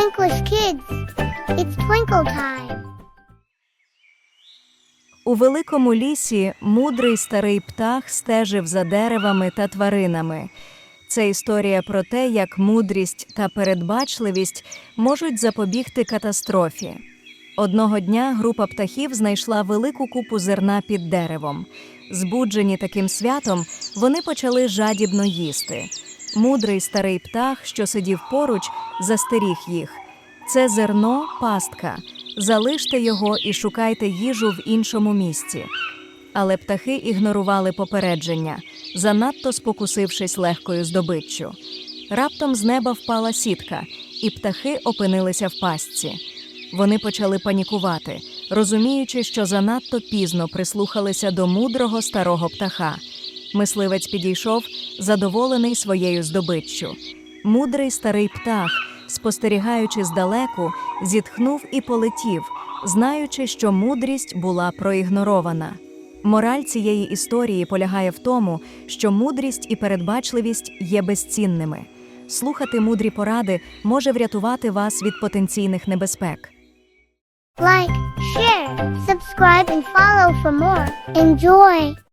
Twinklish kids, it's twinkle time. У великому лісі мудрий старий птах стежив за деревами та тваринами. Це історія про те, як мудрість та передбачливість можуть запобігти катастрофі. Одного дня група птахів знайшла велику купу зерна під деревом. Збуджені таким святом, вони почали жадібно їсти. Мудрий старий птах, що сидів поруч, застеріг їх. Це зерно пастка. Залиште його і шукайте їжу в іншому місці. Але птахи ігнорували попередження, занадто спокусившись легкою здобиччю. Раптом з неба впала сітка, і птахи опинилися в пастці. Вони почали панікувати, розуміючи, що занадто пізно прислухалися до мудрого старого птаха. Мисливець підійшов, задоволений своєю здобиччю. Мудрий старий птах, спостерігаючи здалеку, зітхнув і полетів, знаючи, що мудрість була проігнорована. Мораль цієї історії полягає в тому, що мудрість і передбачливість є безцінними. Слухати мудрі поради може врятувати вас від потенційних небезпек. Like, share, subscribe, and follow for more. Enjoy!